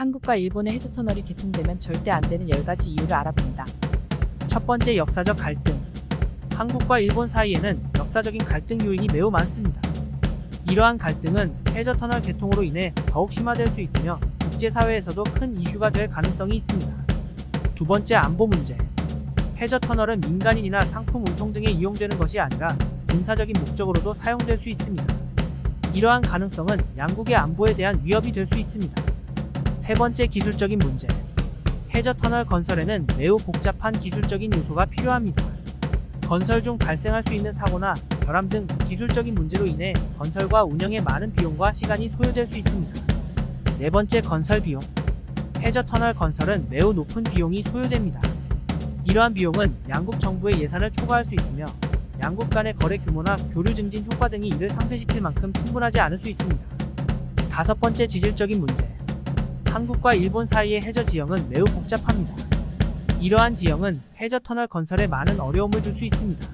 한국과 일본의 해저터널이 개통되면 절대 안 되는 10가지 이유를 알아봅니다. 첫 번째 역사적 갈등. 한국과 일본 사이에는 역사적인 갈등 요인이 매우 많습니다. 이러한 갈등은 해저터널 개통으로 인해 더욱 심화될 수 있으며 국제사회에서도 큰 이슈가 될 가능성이 있습니다. 두 번째 안보 문제. 해저터널은 민간인이나 상품 운송 등에 이용되는 것이 아니라 군사적인 목적으로도 사용될 수 있습니다. 이러한 가능성은 양국의 안보에 대한 위협이 될 수 있습니다. 세 번째 기술적인 문제. 해저 터널 건설에는 매우 복잡한 기술적인 요소가 필요합니다. 건설 중 발생할 수 있는 사고나 결함 등 기술적인 문제로 인해 건설과 운영에 많은 비용과 시간이 소요될 수 있습니다. 네 번째 건설 비용. 해저 터널 건설은 매우 높은 비용이 소요됩니다. 이러한 비용은 양국 정부의 예산을 초과할 수 있으며 양국 간의 거래 규모나 교류 증진 효과 등이 이를 상쇄시킬 만큼 충분하지 않을 수 있습니다. 다섯 번째 지질적인 문제. 한국과 일본 사이의 해저 지형은 매우 복잡합니다. 이러한 지형은 해저 터널 건설에 많은 어려움을 줄 수 있습니다.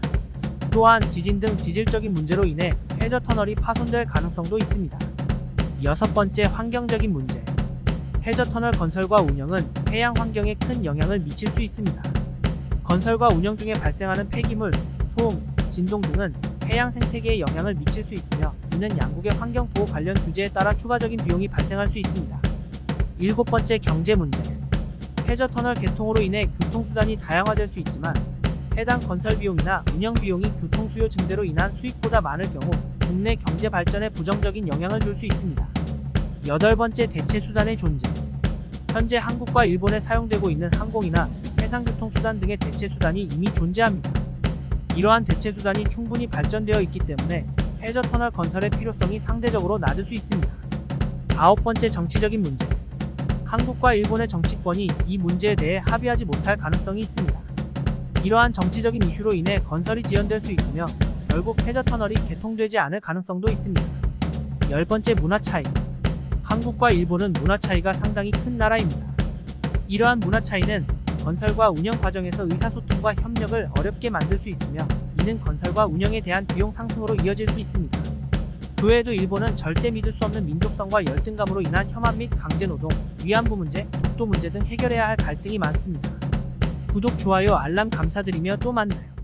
또한 지진 등 지질적인 문제로 인해 해저 터널이 파손될 가능성도 있습니다. 여섯 번째 환경적인 문제. 해저 터널 건설과 운영은 해양 환경에 큰 영향을 미칠 수 있습니다. 건설과 운영 중에 발생하는 폐기물, 소음, 진동 등은 해양 생태계에 영향을 미칠 수 있으며 이는 양국의 환경 보호 관련 규제에 따라 추가적인 비용이 발생할 수 있습니다. 일곱 번째 경제 문제. 해저 터널 개통으로 인해 교통수단이 다양화될 수 있지만 해당 건설 비용이나 운영 비용이 교통 수요 증대로 인한 수익보다 많을 경우 국내 경제 발전에 부정적인 영향을 줄 수 있습니다. 여덟 번째 대체 수단의 존재. 현재 한국과 일본에 사용되고 있는 항공이나 해상교통 수단 등의 대체 수단이 이미 존재합니다. 이러한 대체 수단이 충분히 발전되어 있기 때문에 해저 터널 건설의 필요성이 상대적으로 낮을 수 있습니다. 아홉 번째 정치적인 문제. 한국과 일본의 정치권이 이 문제에 대해 합의하지 못할 가능성이 있습니다. 이러한 정치적인 이슈로 인해 건설이 지연될 수 있으며 결국 해저 터널이 개통되지 않을 가능성도 있습니다. 열 번째 문화 차이. 한국과 일본은 문화 차이가 상당히 큰 나라입니다. 이러한 문화 차이는 건설과 운영 과정에서 의사소통과 협력을 어렵게 만들 수 있으며 이는 건설과 운영에 대한 비용 상승으로 이어질 수 있습니다. 그 외에도 일본은 절대 믿을 수 없는 민족성과 열등감으로 인한 혐한 및 강제노동, 위안부 문제, 독도 문제 등 해결해야 할 갈등이 많습니다. 구독, 좋아요, 알람 감사드리며 또 만나요.